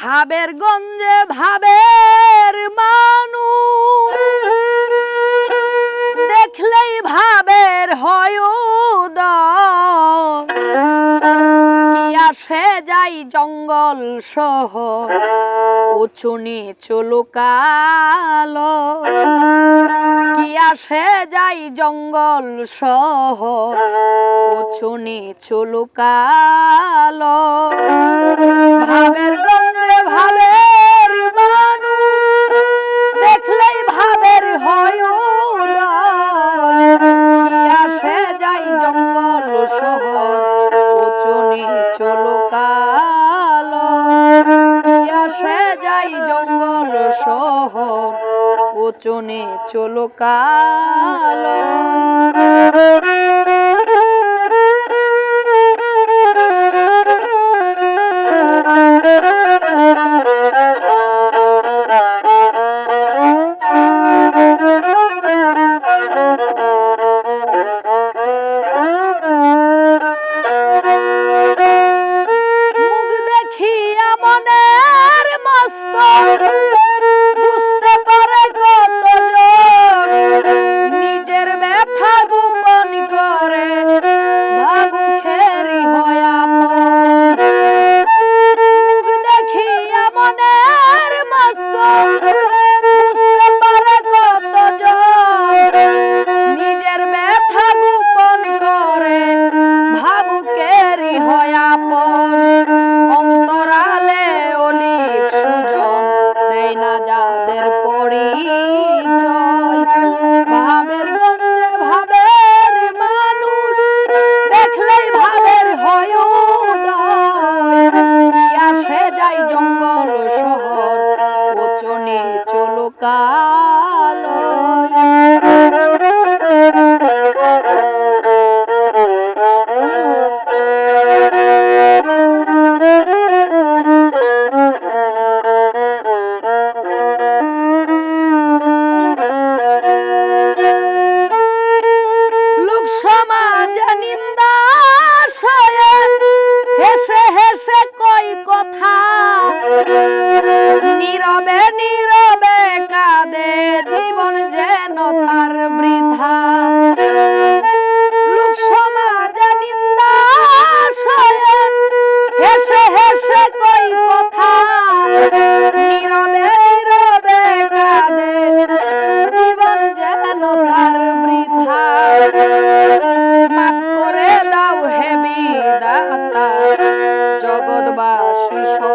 ভাবের গঞ্জে ভাবের মানু দেখলেই ভাবের হয় আসে যাই জঙ্গল সহ, উঁচু নিচু লুকালো। কি আসে যাই জঙ্গল সহ, উঁচু নিচু লুকালো। ভাবের বসে যাই জঙ্গল সহ ওচনে চলো কাল। Господь! চলো কা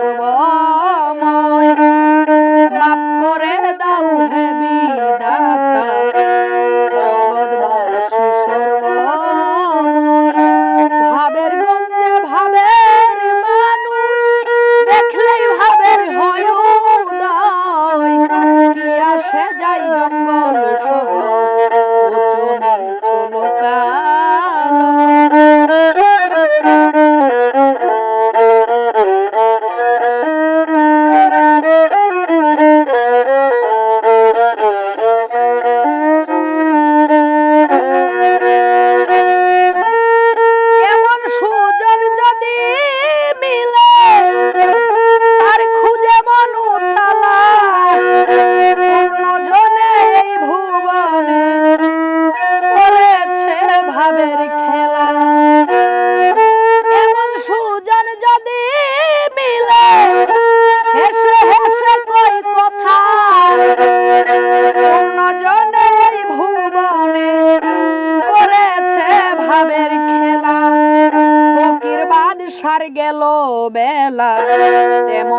সর্বময় মাফ করে দাও হে বিদাতা জগৎবাসী ভাবের গঞ্জে ভাবের মানুষ দেখলেই ভাবের হয় উদয় কি আসে যাই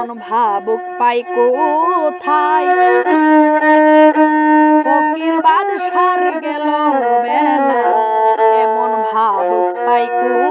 এমন ভাবুক পাই কোথায়? ফকির বাদশার গেল বেলা এমন ভাবুক পাই কোথায়